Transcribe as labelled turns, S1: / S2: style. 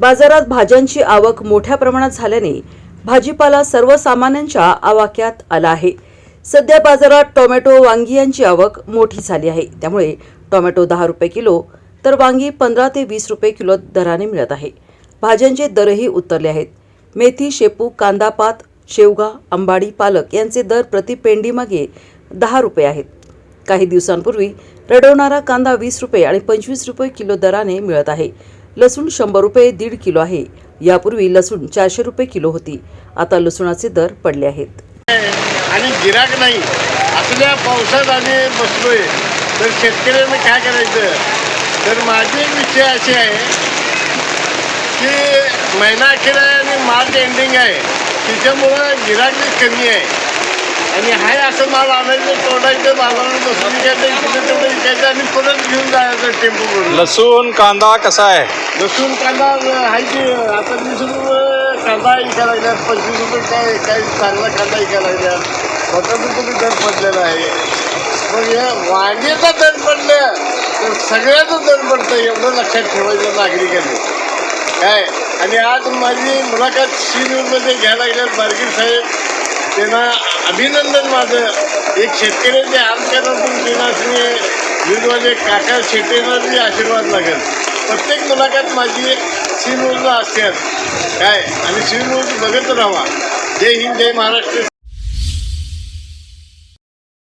S1: बाजारात भाज्यांची आवक मोठ्या प्रमाणात झाल्याने भाजीपाला सर्वसामान्यांच्या आवाक्यात आला आहे. सध्या बाजारात टोमॅटो वांगी यांची आवक मोठी झाली आहे. त्यामुळे टोमॅटो दहा रुपये किलो तर वांगी पंधरा ते वीस रुपये किलो दराने मिळत आहे. भाज्यांचे दरही उतरले आहेत. मेथी शेपू कांदा पात शेवगा अंबाडी पालक यांचे दर प्रति पेंडीमागे दहा रुपये आहेत. काही दिवसांपूर्वी रडवणारा कांदा वीस रुपये आणि पंचवीस रुपये किलो दराने मिळत आहे. लसूण शंभर रुपये दीड किलो आहे. यापूर्वी लसूण चारशे रुपये किलो होती. आता लसूणाचे दर पडले आहेत.
S2: आणि गिराक नाही. असल्या पावसात आम्ही बसलोय. तर शेतकऱ्यांनी काय करायचं? तर माझी एक विषय अशी आहे की महिना अखेर आहे आणि मार्च एंडिंग आहे. त्याच्यामुळं गिराकी कमी आहे. आणि हाय असं माल आणायचं तोडायचं बाजारात बसून घ्यायचं इकडे तेवढं विकायचं आणि परत घेऊन जायचं टेम्पो
S3: लसूण कांदा कसा आहे?
S2: लसूण कांदा आहे की आता वीस रुपये कांदा विकायला लागल्या पंचवीस रुपये काय काय चांगला कांदा विकायला लागल्या. बटाटा तुम्ही दर पडलेला आहे. मग या वांग्याचा दर पडलं तर सगळ्याचं दर पडतं एवढं लक्षात ठेवायचं नागरिकांनी. काय? आणि आज माझी मुलाखत सी घ्यायला लागल्यात बारगीर साहेब. त्यांना अभिनंदन माझं. एक शेतकऱ्याचे हाल करण्यातून त्यांना न्यूजवाले काका शेटेंना आशीर्वाद लागेल. प्रत्येक मुलाखत माझी सी न्यूजला असते काय? आणि सी न्यूज बघत राहा. जय हिंद जय महाराष्ट्र.